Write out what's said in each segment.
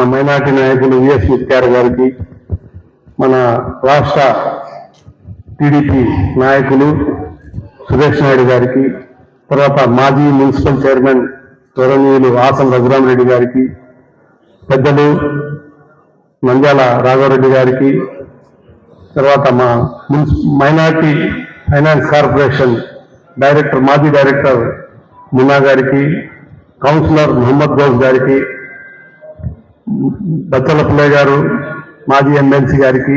మా మైనార్టీ నాయకులు విఎస్ ముత్యార్ గారికి మన రాష్ట్ర టీడీపీ నాయకులు సురేష్ నాయుడు గారికి తర్వాత మాజీ మున్సిపల్ చైర్మన్ గౌరవనీయులు ఆసం రఘురామరెడ్డి గారికి పెద్దలు నంద్యాల రాఘవరెడ్డి గారికి తర్వాత మా మైనార్టీ ఫైనాన్స్ కార్పొరేషన్ డైరెక్టర్ మాజీ డైరెక్టర్ మున్నా గారికి కౌన్సిలర్ మహమ్మద్ గౌస్ గారికి బచ్చల పుల్లయ్య గారు మాజీ ఎమ్మెల్సీ గారికి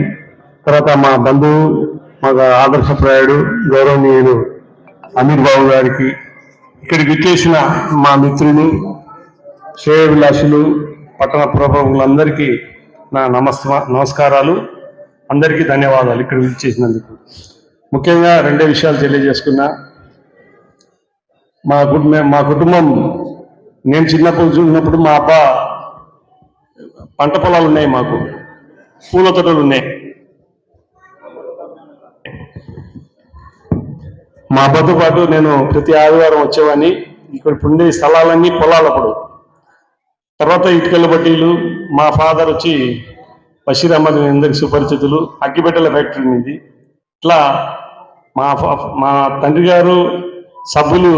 తర్వాత మా బంధువు మా ఆదర్శప్రాయుడు గౌరవనీయుడు అమీర్ బాబు గారికి ఇక్కడికి విచ్చేసిన మా మిత్రులు శ్రేయభిలాషులు పట్టణ పురప్రముఖులందరికీ నా నమస్క నమస్కారాలు. అందరికీ ధన్యవాదాలు ఇక్కడ విచ్చేసినందుకు. ముఖ్యంగా రెండే విషయాలు తెలియజేసుకున్నా. మా కుటుంబం మా కుటుంబం నేను చిన్నప్పుడు చూసినప్పుడు మా అబ్బా పంట పొలాలు ఉన్నాయి మాకు. పూల తోటలు ఉన్నాయి. మా అబ్బతో పాటు నేను ప్రతి ఆదివారం వచ్చేవాడిని. ఇక్కడ ఉండే స్థలాలన్నీ పొలాలప్పుడు తర్వాత ఇటుకల బట్టీలు మా ఫాదర్ వచ్చి బషీర్ అహ్మద్ మీ అందరికి సుపరిచితులు అగ్గిపెట్టెల ఫ్యాక్టరీ ఉంది ఇట్లా మా మా తండ్రి గారు సబ్బులు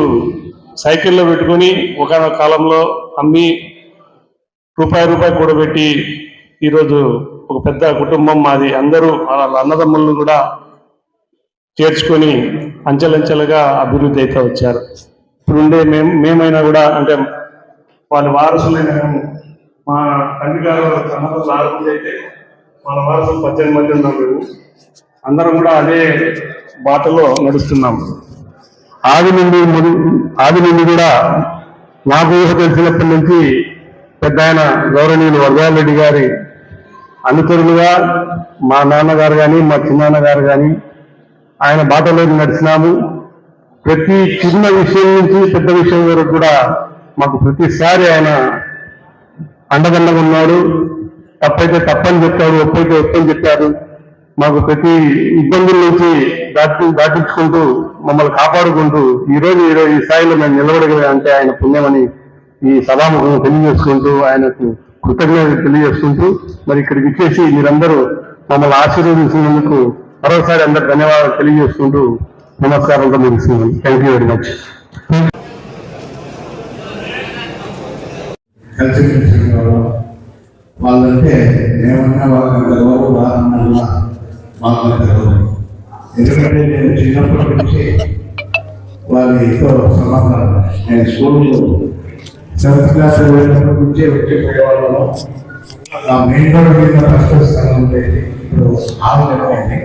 సైకిల్లో పెట్టుకొని ఒకనొక కాలంలో అమ్మి రూపాయి రూపాయి కూడబెట్టి ఈరోజు ఒక పెద్ద కుటుంబం మాది. అందరూ వాళ్ళ అన్నదమ్ములను కూడా చేర్చుకొని అంచెలంచెలుగా అభివృద్ధి అయితే వచ్చారు. ఇప్పుడుండే మేము మేమైనా కూడా అంటే వాళ్ళ వారసులైన మేము. మా తండ్రి గారు అన్నదమ్ములు ఆరు అయితే వాళ్ళ వారసులు పద్దెనిమిది మంది ఉన్నాం మేము అందరం కూడా అదే బాటలో నడుస్తున్నాం. ఆది నుండి ఆది నుండి కూడా నాకు ఊహ తెలిసినప్పటి నుంచి పెద్ద ఆయన గౌరవనీయులు వరదారెడ్డి గారి అనుచరులుగా మా నాన్నగారు కానీ మా చిన్నాన్నగారు కానీ ఆయన బాటలో నడిచినాము. ప్రతి చిన్న విషయం నుంచి పెద్ద విషయం వరకు కూడా మాకు ప్రతిసారి ఆయన అండదండగా ఉన్నాడు. తప్పైతే తప్పని చెప్పాడు ఒప్పైతే ఒప్పని చెప్పారు మాకు ప్రతి ఇబ్బందుల నుంచి దాటి దాటించుకుంటూ మమ్మల్ని కాపాడుకుంటూ ఈరోజు ఈరోజు ఈ స్థాయిలో మేము నిలబడగలిగా అంటే ఆయన పుణ్యమని ఈ సభాముఖం తెలియజేసుకుంటూ ఆయనకు కృతజ్ఞతలు తెలియజేసుకుంటూ మరి ఇక్కడికి ఇచ్చేసి మీరందరూ మమ్మల్ని ఆశీర్వదించినందుకు మరోసారి అందరు ధన్యవాదాలు తెలియజేసుకుంటూ నమస్కారంతో ముగిస్తున్నాను. థ్యాంక్ యూ వెరీ మచ్ వాళ్ళంటే ఏమన్నా వాళ్ళంత గౌరవం వాళ్ళన్నా మాకు గౌరవం ఎందుకంటే నేను చిన్నప్పటి నుంచి వాళ్ళతో సమాధానం. నేను స్కూల్లో సెవెంత్ క్లాస్ వెళ్ళినప్పటి నుంచే వచ్చిపోయేవాళ్ళము ఆ మెయిన్ రోడ్ మీద ఫస్ట్ స్థానం ఉండేది. ఇప్పుడు ఆరు నెలలైంది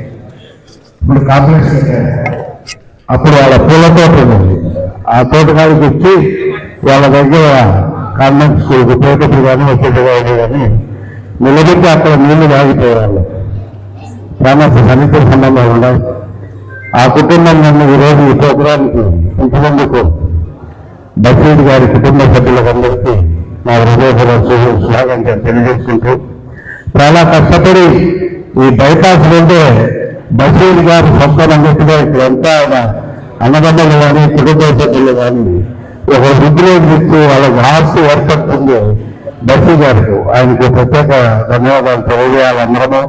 ఇప్పుడు కాంప్లెక్స్ అప్పుడు వాళ్ళ పూల తోట ఉంది. ఆ తోటకాడికి వచ్చి వాళ్ళ దగ్గర కాన్వెంట్ స్కూల్కి పోయేటప్పుడు కానీ వచ్చేటప్పుడు కానీ నిలబెట్టి అక్కడ నీళ్ళు తాగిపోయేవాళ్ళు. చాలా సన్నిహిత సంబంధాలు ఉన్నాయి ఆ కుటుంబం నన్ను ఈరోజు ఈ ప్రోగ్రాంకి ఉంచినందుకు బషీర్ గారి కుటుంబ సభ్యులందరికీ నా హృదయపూర్వక స్వాగతం తెలియజేసుకుంటూ చాలా కష్టపడి ఈ బైపాస్ ఉంటే బషీర్ గారు సొంత నమ్మకంగా ఇక్కడ అంతా ఆయన అన్నదమ్ములు కానీ కుటుంబ సభ్యులు కానీ ఒక వృద్ధిలో ఇచ్చి వాళ్ళకి హార్ట్ ఏర్పడుతుంది బషీర్ గారికి. ఆయనకు ప్రత్యేక ధన్యవాదాలు తెలియజేయాలందరము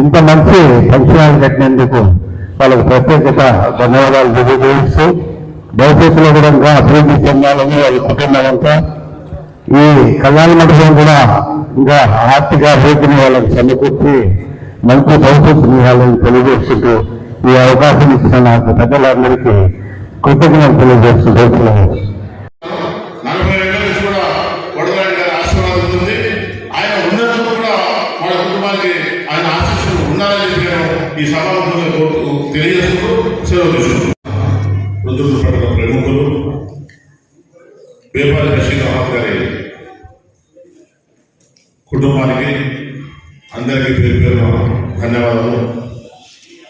ఇంత మంచి ఫంక్షన్ కట్టినందుకు వాళ్ళకి ప్రత్యేకత ధన్యవాదాలు తెలియజేస్తూ భవిష్యత్తులో కూడా ఇంకా అభివృద్ధి చెందాలని వాళ్ళ కుటుంబం ఈ కళ్యాణ మండపం కూడా ఇంకా ఆర్థిక అభివృద్ధిని వాళ్ళకి సమకూర్చి మంచి భవిష్యత్తుని వాళ్ళని తెలియజేస్తుంటూ ఈ అవకాశం ఇచ్చిన నాకు పెద్దలందరికీ కృతజ్ఞతలు తెలియజేస్తున్నాను నలభై ఏళ్ళ తెలియజేస్తూ సెలవు వడనాయుడు బషీర్ అహ్మద్ గారి కుటుంబానికి అందరికీ పేరు పేరు ధన్యవాదాలు.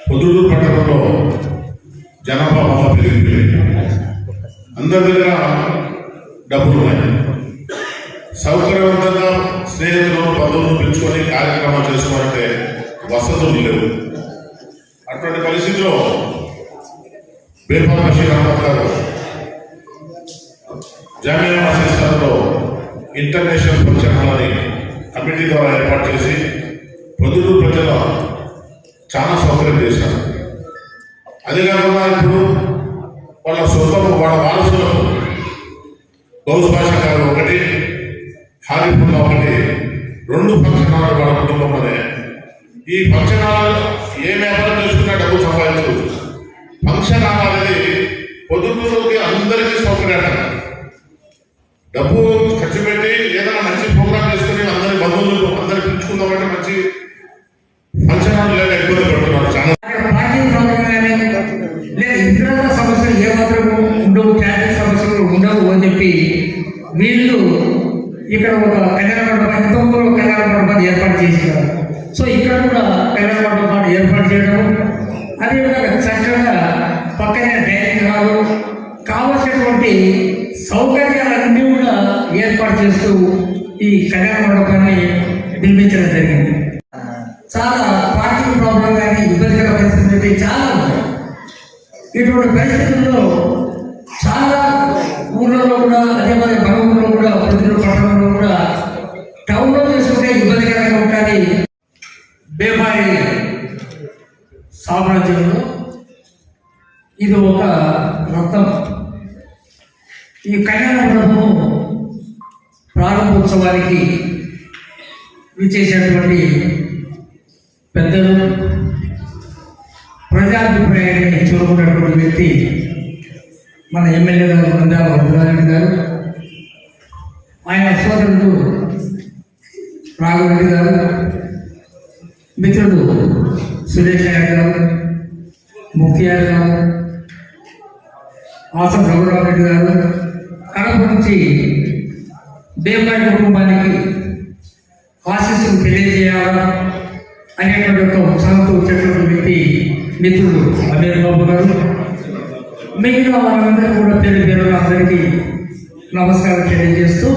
పొద్దుడు పట్టణంలో జనాభా బాగా పెరిగిపోయింది అందరి దగ్గర డబ్బులు ఉన్నాయి. సౌకర్యవంతంగా స్నేహితులు బంధువులు పిలుచుకొని కార్యక్రమాలు చేసుకోవాలంటే వసతులు లేవు. అటువంటి పరిస్థితిలో బేపాల్ బషీర్ అహ్మద్ గారు జామియా మసీదులో ఇంటర్నేషనల్ ఫంక్షన్ హాల్ అని కమిటీ ద్వారా ఏర్పాటు చేసి పొద్దుటూరు ప్రజల చాలా సౌకర్యం చేశారు. అదే కాకుండా ఇప్పుడు వాళ్ళ సొంత వాళ్ళ వారసులకు గౌస్ భాష గారు ఒకటి హాలిపుల్లా ఒకటి రెండు ఫంక్షన్ హాల్ వాళ్ళ కుటుంబంలోనే ఈ ఫంక్షన్ హాల్ ఏ వ్యాపారం చేసుకున్నా డబ్బు సంపాదించవచ్చు ఫంక్షన్ హాల్ అనేది పొద్దుటూరుకి అందరికీ సౌకర్యం డబ్బు ఖర్చు పెట్టి ఏదైనా మంచి ప్రోగ్రామ్ చేసుకుని అందరి బంధువులు అందరు పిలుచుకుందామంటే మంచి ఫంక్షన్ హాల్ ఇబ్బంది పడుతున్నారు చాలా. అక్కడ సమస్యలు ఏమాత్రం ఉండవు ట్రాఫిక్ సమస్యలు ఉండవు అని చెప్పి వీళ్ళు ఇక్కడ ఒక కళ్యాణ మండపం ఇంతకుముందు కళ్యాణ మండపాన్ని ఏర్పాటు చేసినారు సో ఇక్కడ కూడా కళ్యాణ మండపాన్ని ఏర్పాటు చేయడం అదేవిధంగా చక్కగా పక్కనే డైనింగ్ హాల్ కావలసినటువంటి సౌకర్యం ఏర్పాటు చేస్తూ ఈ కళ్యాణ మండపాన్ని నిర్మించడం జరిగింది. చాలా పార్కింగ్ ప్రాబ్లం కానీ ఇబ్బందికర పరిస్థితులు చాలా ఉన్నాయి. ఇటువంటి పరిస్థితుల్లో చాలా ఊళ్ళలో కూడా అదే మరి మన ఊళ్ళో కూడా ప్రజలు పట్టణంలో కూడా టౌన్లో చేసుకుంటే ఇబ్బందికరంగా ఉంటుంది. బేమారి సామ్రాజ్యంలో ఇది ఒక రత్నం ఈ కళ్యాణ మండపము ప్రారంభోత్సవానికి విచ్చేసినటువంటి పెద్దలు ప్రజాభిప్రాయాన్ని చూరుకున్నటువంటి వ్యక్తి మన ఎమ్మెల్యే గారు బృందాల వరదారెడ్డి గారు ఆయన సోదరుడు రాఘవరెడ్డి గారు మిత్రుడు సురేష్ నాయుడు గారు ముక్తియార్ గారు ఆసం రఘురామరెడ్డి గారు కడప నుంచి దేవరాయ కుటుంబానికి ఆశీస్సులు తెలియజేయాలా అనేటువంటి ఒక ఉత్సాహంతో వచ్చేటువంటి వ్యక్తి మిత్రుడు అమీర్ బాబు గారు. మిగిలిన వారందరూ కూడా పేరు పేరు అందరికీ నమస్కారం తెలియజేస్తూ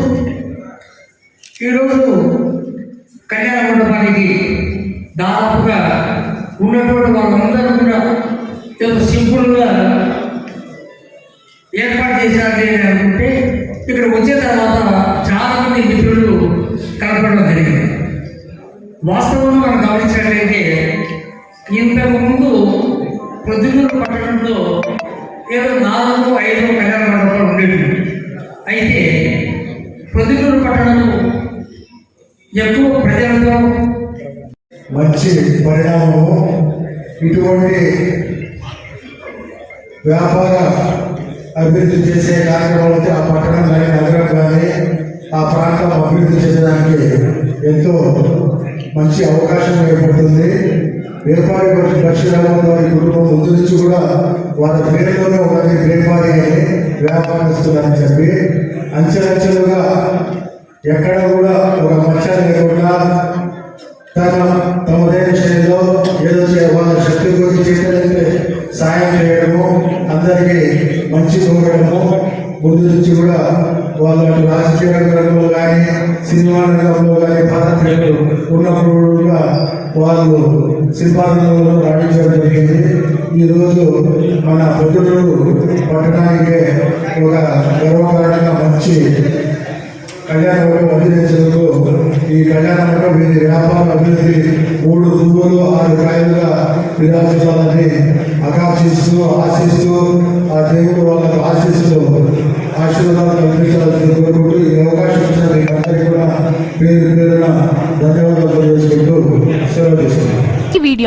ఈరోజు కళ్యాణ మండపానికి దాదాపుగా ఉన్నటువంటి వాళ్ళందరూ కూడా ఏదో సింపుల్గా ఏర్పాటు చేశారని అనుకుంటే ఇక్కడ వచ్చిన తర్వాత చాలా మంది మిత్రులు కనపడడం జరిగింది. వాస్తవంలో మనం గమనించినట్లయితే ఇంతకు ముందు ప్రొద్దుటూరు పట్టణంలో ఏదో నాలుగు ఐదు కళ్యాణ మండపాలు ఉండేవి. అయితే ప్రొద్దుటూరు పట్టణంలో ఎక్కువ ప్రజలతో మంచి పరిణామము ఇటువంటి వ్యాపార అభివృద్ధి చేసే కార్యక్రమాలతో ఆ పట్టణం కానీ నగరం కానీ ఆ ప్రాంతం అభివృద్ధి చేయడానికి ఎంతో మంచి అవకాశం ఏర్పడుతుంది. వేపారి లక్ష్మీరామన్ వారి కుటుంబం ముందు నుంచి కూడా వాళ్ళ పేరులోనే ఉన్నది వేపారి అని వ్యాపారస్తులని చెప్పి అంచెలంచెలుగా ఎక్కడ కూడా ఒక మచ్చ లేకుండా తన తమదైన శైలిలో ఏదో వాళ్ళ శక్తి గురించి చేయాలంటే సాయం చేయడము అందరికీ మంచి చూడడము ముందు నుంచి కూడా వాళ్ళ రాజకీయ రంగంలో కానీ సినిమా రంగంలో కానీ భారతీయులు ఉన్నప్పుడు కూడా వాళ్ళు సినిమా రంగంలో రాణించడం జరిగింది. ఈరోజు మన పొద్దుటూరు పట్టణ